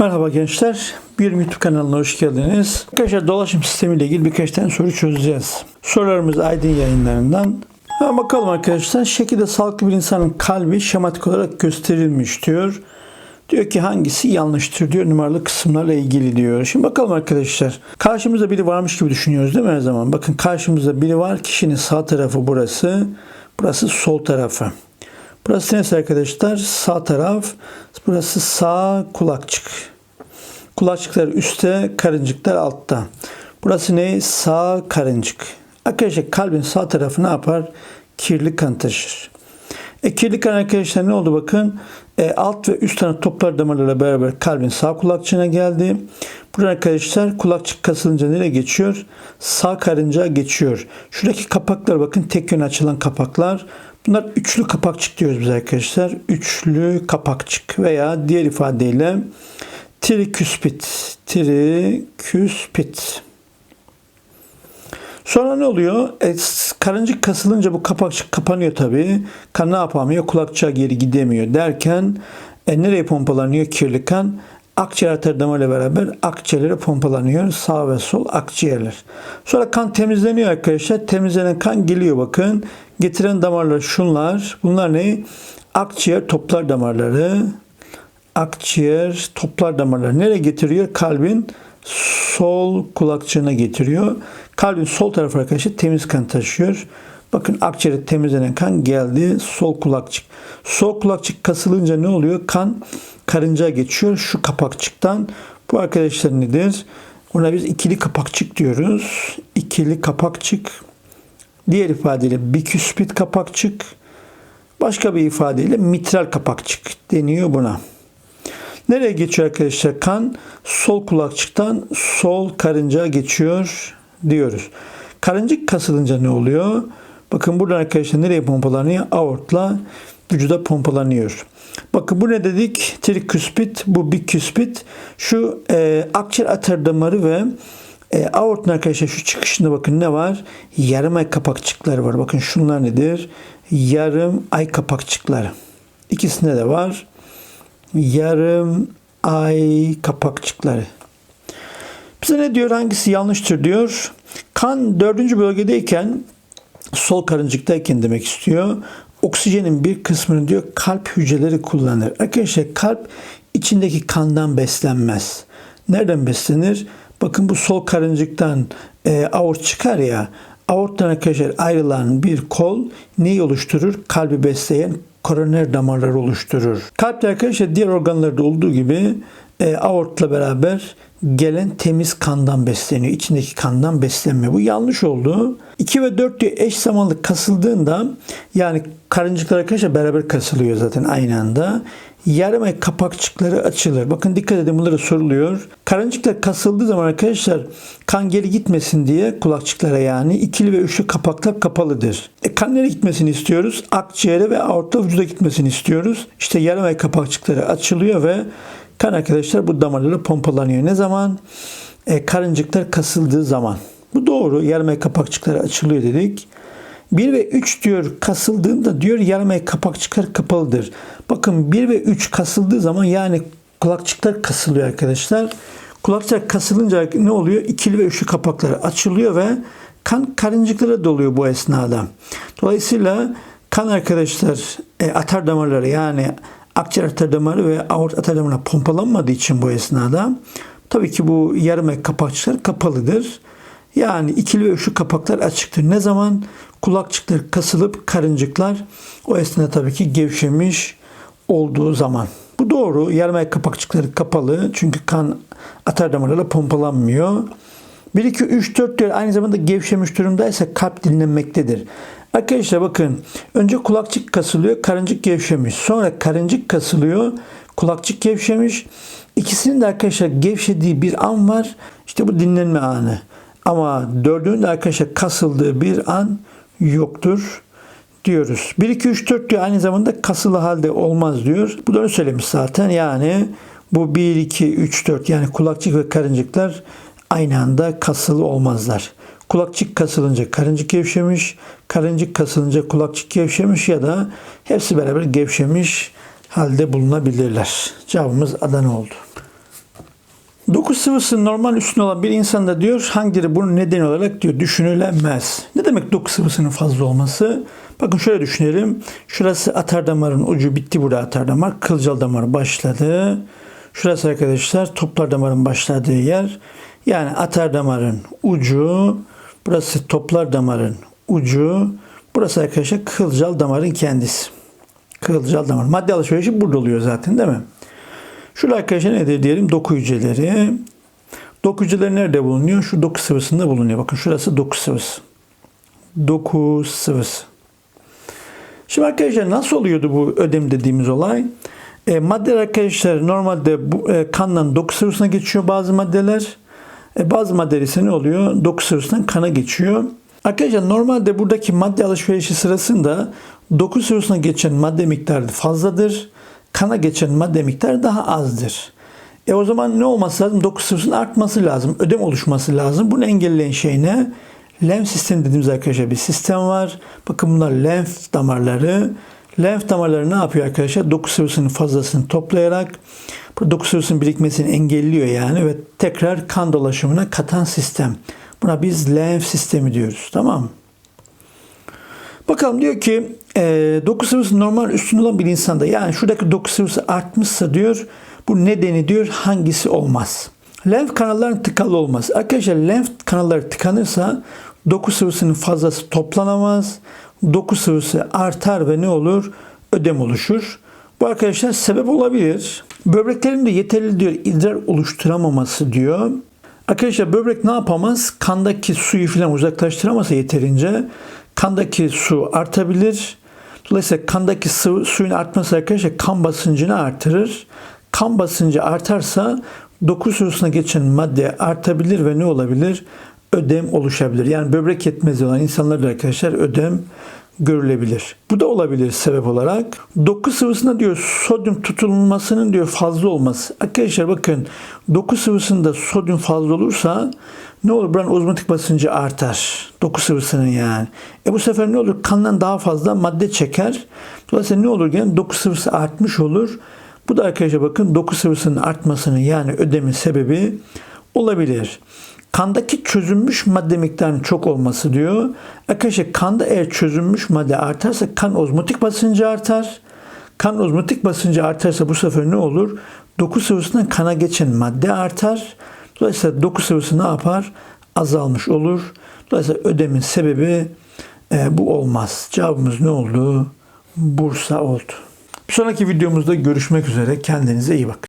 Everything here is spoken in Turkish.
Merhaba gençler. Bir YouTube kanalına hoş geldiniz. Arkadaşlar dolaşım sistemiyle ilgili birkaç tane soru çözeceğiz. Sorularımız Aydın yayınlarından. Ha, bakalım arkadaşlar. Şekilde sağlıklı bir insanın kalbi şematik olarak gösterilmiş diyor. Diyor ki hangisi yanlıştır diyor numaralı kısımlarla ilgili diyor. Şimdi bakalım arkadaşlar. Karşımızda biri varmış gibi düşünüyoruz değil mi her zaman? Bakın karşımızda biri var. Kişinin sağ tarafı burası. Burası sol tarafı. Burası neresi arkadaşlar? Sağ taraf. Burası sağ kulakçık. Kulakçıklar üstte, karıncıklar altta. Burası ne? Sağ karıncık. Arkadaşlar kalbin sağ tarafı ne yapar? Kirli kan taşır. E, kirli kan arkadaşlar ne oldu bakın? E, alt ve üst taraf toplar damarlarla beraber kalbin sağ kulakçığına geldi. Burada arkadaşlar kulakçık kasılınca nereye geçiyor? Sağ karıncağa geçiyor. Şuradaki kapaklar bakın tek yön açılan kapaklar. Bunlar üçlü kapakçık diyoruz biz arkadaşlar. Üçlü kapakçık veya diğer ifadeyle triküspit. Triküspit. Sonra ne oluyor? E, karıncık kasılınca bu kapakçık kapanıyor tabii. Kan ne yapamıyor? Kulakçığa geri gidemiyor derken e, nereye pompalanıyor kirli kan? Akciğer damarıyla beraber akciğerlere pompalanıyor. Sağ ve sol akciğerler. Sonra kan temizleniyor arkadaşlar. Temizlenen kan geliyor bakın. Getiren damarlar şunlar. Bunlar ne? Akciğer toplar damarları. Akciğer toplar damarları. Nereye getiriyor? Kalbin sol kulakçığına getiriyor. Kalbin sol tarafı arkadaşlar temiz kan taşıyor. Bakın akciğere temizlenen kan geldi. Sol kulakçık. Sol kulakçık kasılınca ne oluyor? Kan karıncağa geçiyor. Şu kapakçıktan. Bu arkadaşlar nedir? Buna biz ikili kapakçık diyoruz. İkili kapakçık. Diğer ifadeyle biküspit kapakçık. Başka bir ifadeyle mitral kapakçık deniyor buna. Nereye geçiyor arkadaşlar? Kan sol kulakçıktan sol karıncağa geçiyor diyoruz. Karıncık kasılınca ne oluyor? Bakın burada arkadaşlar nereye pompalanıyor? Aortla vücuda pompalanıyor. Bakın bu ne dedik? Triküspit, bu biküspit. Şu e, akciğer atar damarı ve e, aortun arkadaşlar şu çıkışında bakın ne var? Yarım ay kapakçıkları var. Bakın şunlar nedir? Yarım ay kapakçıkları. İkisinde de var. Yarım ay kapakçıkları. Bize ne diyor? Hangisi yanlıştır diyor. Kan dördüncü bölgedeyken sol karıncıktayken demek istiyor. Oksijenin bir kısmını diyor kalp hücreleri kullanır. Arkadaşlar kalp içindeki kandan beslenmez. Nereden beslenir? Bakın bu sol karıncıktan e, aort çıkar ya. Aorttan arkadaşlar ayrılan bir kol neyi oluşturur? Kalbi besleyen koroner damarları oluşturur. Kalp arkadaşlar diğer organlarda olduğu gibi e, aortla beraber gelen temiz kandan besleniyor. İçindeki kandan beslenmiyor. Bu yanlış oldu. 2 ve 4 diyor eş zamanlı kasıldığında yani karıncıklar arkadaşlar beraber kasılıyor zaten aynı anda. Yarım ay kapakçıkları açılır. Bakın dikkat edin bunlara soruluyor. Karıncıklar kasıldığı zaman arkadaşlar kan geri gitmesin diye kulakçıklara yani ikili ve üçlü kapaklar kapalıdır. E, kan nereye gitmesini istiyoruz? Akciğere ve aorta vücuda gitmesini istiyoruz. İşte yarım ay kapakçıkları açılıyor ve kan arkadaşlar bu damarlara pompalanıyor. Ne zaman? E, karıncıklar kasıldığı zaman. Bu doğru. Yarım ay kapakçıkları açılıyor dedik. 1 ve 3 diyor kasıldığında diyor yarım ay kapakçıklar kapalıdır. Bakın 1 ve 3 kasıldığı zaman yani kulakçıklar kasılıyor arkadaşlar. Kulakçıklar kasılınca ne oluyor? İkili ve üçlü kapakları açılıyor ve kan karıncıklara doluyor bu esnada. Dolayısıyla kan arkadaşlar e, atar damarları yani akciğer atar damarı ve aort atar damarına pompalanmadığı için bu esnada tabii ki bu yarım ay kapakçıklar kapalıdır. Yani ikili ve üçlü kapaklar açıktır. Ne zaman? Kulakçıklar kasılıp karıncıklar o esnada tabii ki gevşemiş olduğu zaman. Bu doğru. Yarım ay kapakçıkları kapalı. Çünkü kan atar damarlarla pompalanmıyor. 1, 2, 3, 4 diyor. Aynı zamanda gevşemiş durumdaysa kalp dinlenmektedir. Arkadaşlar bakın. Önce kulakçık kasılıyor. Karıncık gevşemiş. Sonra karıncık kasılıyor. Kulakçık gevşemiş. İkisinin de arkadaşlar gevşediği bir an var. İşte bu dinlenme anı. Ama dördünün de arkadaşlar kasıldığı bir an yoktur diyoruz. 1, 2, 3, 4 diyor aynı zamanda kasılı halde olmaz diyor. Bu da öyle söylemiş zaten. Yani bu 1, 2, 3, 4 yani kulakçık ve karıncıklar aynı anda kasılı olmazlar. Kulakçık kasılınca karıncık gevşemiş, karıncık kasılınca kulakçık gevşemiş ya da hepsi beraber gevşemiş halde bulunabilirler. Cevabımız Adana oldu. Doku sıvısı normal üstün olan bir insanda diyor hangileri bunun nedeni olarak diyor düşünülemez. Ne demek doku sıvısının fazla olması? Bakın şöyle düşünelim. Şurası atar damarın ucu bitti burada atar damar. Kılcal damar başladı. Şurası arkadaşlar toplar damarın başladığı yer. Yani atar damarın ucu. Burası toplar damarın ucu. Burası arkadaşlar kılcal damarın kendisi. Kılcal damar. Madde alışverişi burada oluyor zaten değil mi? Şurada arkadaşlar nedir diyelim? Doku hücreleri. Doku hücreleri nerede bulunuyor? Şu doku sıvısında bulunuyor. Bakın şurası doku sıvısı. Doku sıvısı. Şimdi arkadaşlar nasıl oluyordu bu ödem dediğimiz olay? E, maddeler arkadaşlar normalde bu, e, kandan doku sıvısına geçiyor bazı maddeler. E, bazı maddeler ise ne oluyor? Doku sıvısından kana geçiyor. Arkadaşlar normalde buradaki madde alışverişi sırasında doku sıvısına geçen madde miktarı fazladır. Kana geçen madde miktarı daha azdır. E o zaman ne olması lazım? Doku sıvısının artması lazım. Ödem oluşması lazım. Bunu engelleyen şey ne? Lenf sistemi dediğimiz arkadaşlar bir sistem var. Bakın bunlar lenf damarları. Lenf damarları ne yapıyor arkadaşlar? Doku sıvısının fazlasını toplayarak doku sıvısının birikmesini engelliyor yani ve tekrar kan dolaşımına katan sistem. Buna biz lenf sistemi diyoruz. Tamam mı? Bakalım diyor ki e, doku sıvısı normal üstün olan bir insanda yani şuradaki doku sıvısı artmışsa diyor bu nedeni diyor hangisi olmaz. Lenf kanallarının tıkalı olmaz. Arkadaşlar lenf kanalları tıkanırsa doku sıvısının fazlası toplanamaz. Doku sıvısı artar ve ne olur? Ödem oluşur. Bu arkadaşlar sebep olabilir. Böbreklerin de yeterli diyor idrar oluşturamaması diyor. Arkadaşlar böbrek ne yapamaz? Kandaki suyu falan uzaklaştıramasa yeterince kandaki su artabilir. Dolayısıyla kandaki sıvı, suyun artması arkadaşlar kan basıncını artırır. Kan basıncı artarsa doku sıvısına geçen madde artabilir ve ne olabilir? Ödem oluşabilir. Yani böbrek yetmezliği olan insanlarda arkadaşlar ödem görülebilir. Bu da olabilir sebep olarak. Doku sıvısında diyor sodyum tutulmasının diyor fazla olması. Arkadaşlar bakın doku sıvısında sodyum fazla olursa ne olur? Buranın ozmotik basıncı artar. Doku sıvısının yani. E bu sefer ne olur? Kandan daha fazla madde çeker. Dolayısıyla ne olur? Gene doku sıvısı artmış olur. Bu da arkadaşlar bakın doku sıvısının artmasının yani ödemin sebebi olabilir. Kandaki çözünmüş madde miktarının çok olması diyor. Arkadaşlar kanda eğer çözünmüş madde artarsa kan ozmotik basıncı artar. Kan ozmotik basıncı artarsa bu sefer ne olur? Doku sıvısından kana geçen madde artar. Dolayısıyla doku sıvısı ne yapar? Azalmış olur. Dolayısıyla ödemin sebebi e, bu olmaz. Cevabımız ne oldu? Bursa oldu. Bir sonraki videomuzda görüşmek üzere. Kendinize iyi bakın.